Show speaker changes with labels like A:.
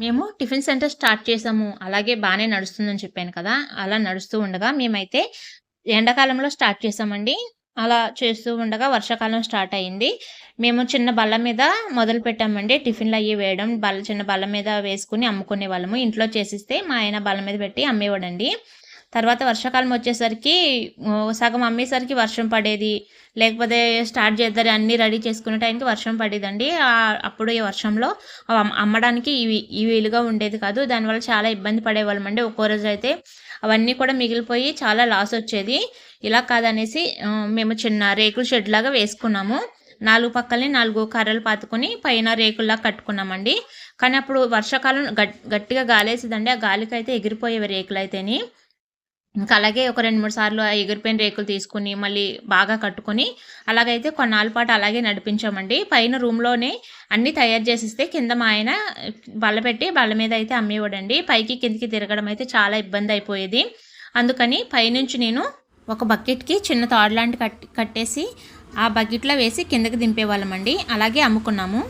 A: మేము tiffin centre start చేసాము. అలాగే బాగానే నడుస్తుందని చెప్పాను కదా! అలా నడుస్తూ ఉండగా మేమైతే ఎండాకాలంలో స్టార్ట్ చేసామండి. అలా చేస్తూ ఉండగా వర్షాకాలం స్టార్ట్ అయింది. మేము చిన్న బల్ల మీద మొదలు పెట్టామండి టిఫిన్లు అవి వేయడం. బల్ల చిన్న బల్ల మీద వేసుకొని అమ్ముకునేవాళ్ళము. ఇంట్లో చేసిస్తే మా ఆయన బల్ల మీద పెట్టి అమ్మేవాడండి. తర్వాత వర్షాకాలం వచ్చేసరికి సగం అమ్మేసరికి వర్షం పడేది. లేకపోతే స్టార్ట్ చేద్దారు అన్నీ రెడీ చేసుకునే టైంకి వర్షం పడేదండి. అప్పుడు ఈ వర్షంలో అమ్మడానికి ఇవి ఈ వీలుగా ఉండేది కాదు. దానివల్ల చాలా ఇబ్బంది పడేవాళ్ళం అండి ఒక్కో రోజు అయితే అవన్నీ కూడా మిగిలిపోయి చాలా లాస్ వచ్చేది ఇలా కాదనేసి మేము చిన్న రేకుల షెడ్‌లాగా వేసుకున్నాము. నాలుగు పక్కల్ని నాలుగు కర్రలు పాతుకొని పైన రేకుల్లా కట్టుకున్నామండి. కానీ అప్పుడు వర్షాకాలం గట్ గట్టిగా గాలేసిందండి ఆ గాలికైతే ఎగిరిపోయేవి రేకులు అయితేని ఇంకా అలాగే ఒక 2, 3 సార్లు ఆ ఎగిరిపోయిన రేకులు తీసుకొని మళ్ళీ బాగా కట్టుకొని అలాగైతే కొన్నాళ్ళ పాటు అలాగే నడిపించామండి. పైన రూమ్‌లోనే అన్నీ తయారు చేసిస్తే కింద మా ఆయన బల్ల పెట్టి బల్ల మీద అయితే అమ్మేవాడండి. పైకి కిందకి తిరగడం అయితే చాలా ఇబ్బంది అయిపోయేది అందుకని పైనుంచి నేను ఒక బకెట్‌కి చిన్న తాడు లాంటి కట్ కట్టేసి ఆ బకెట్‌లో వేసి కిందకి దింపేవాళ్ళమండి. అలాగే అమ్ముకున్నాము.